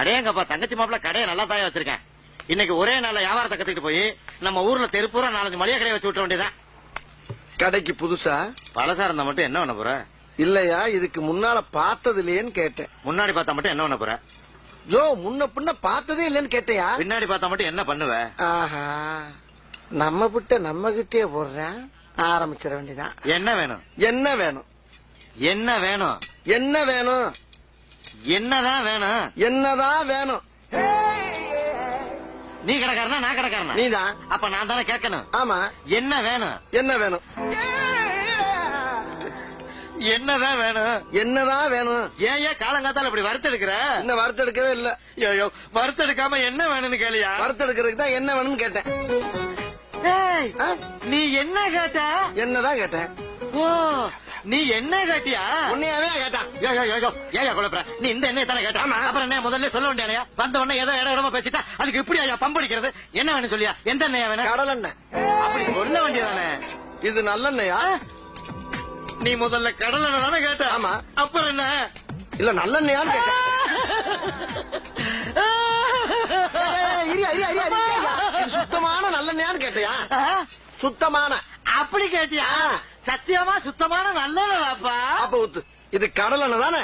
அடேங்கப்பா தங்கச்சி மாப்பிள்ள கடையை நல்லா தாயா வச்சிருக்கேன். இன்னைக்கு ஒரே நாள்ல வியாபாரத்தை கத்துக்கிட்டு போய் நம்ம ஊர்ல தெருப்பூரா நாலஞ்சு மளிகை கடையை வச்சு விட்ட வேண்டியதான் கடைக்கு புதுசா? பழசா இருந்தா மட்டும் என்ன பண்ண போற? இல்லையா இதுக்கு முன்னால பார்த்தது இல்லையேன்னு கேட்டேன். முன்னாடி பார்த்தா மட்டும் என்ன பண்ண போற? யோ முன்ன பின்ன பார்த்ததே இல்லைன்னு கேட்டையா? பின்னாடி பார்த்தா மட்டும் என்ன பண்ணுவ? ஆஹா நம்ம விட்ட நம்ம கிட்டே போடுறேன். ஆரம்பிச்சிட வேண்டியதான் என்ன வேணும்? என்ன வேணும்? என்ன வேணும்? என்ன வேணும்? என்னதான் வேணும்? என்னதான் வேணும்? நீ கடைக்காரனா நான் கடைக்காரனா? நீதான் அப்ப நான் தானே கேட்கணும். ஆமா. என்ன வேணும்? என்ன வேணும்? என்னதான் வேணும்? என்னதான் வேணும்? ஏன் ஏன் காலங்காத்தால இப்படி வறுத்தெடுக்கிற? இன்னும் வறுத்தெடுக்கவே இல்ல. ஐயோ வறுத்தெடுக்காம என்ன வேணும்னு கேளியா? வறுத்தெடுக்கிறதுக்கு தான் என்ன வேணும்னு கேட்டேன்? நீ என்ன கேட்ட? என்னதான் கேட்டேன்? நீ என்ன கேட்டியா உன்னையாவே கேட்டான் யோ, யோ, யோ, யோ, ஏய்யா குழப்பற? நீ இந்த எண்ணெயை தானே கேட்ட அப்புறம் என்ன முதல்ல சொல்ல வேண்டியா வந்த உடனே ஏதோ இடம் இடமா பேசிட்டா அதுக்கு இப்படி ஐயா பம்படிக்கிறது என்ன வேணும் சொல்லியா எந்த எண்ணெயா வேணும் கடல் எண்ணெய் அப்படி சொல்ல வேண்டியதானே இது நல்லெண்ணெயா நீ முதல்ல கடல் எண்ணெய் தானே கேட்ட ஆமா. அப்புறம் என்ன இல்ல ஏய், இரியா, இரியா. இது சுத்தமான நல்லெண்ணெயான்னு கேட்டியா? சுத்தமான அப்படி கேட்டியா. சத்தியமா சுத்தமான நல்லதாப்பா அப்ப இது கடல் தானே?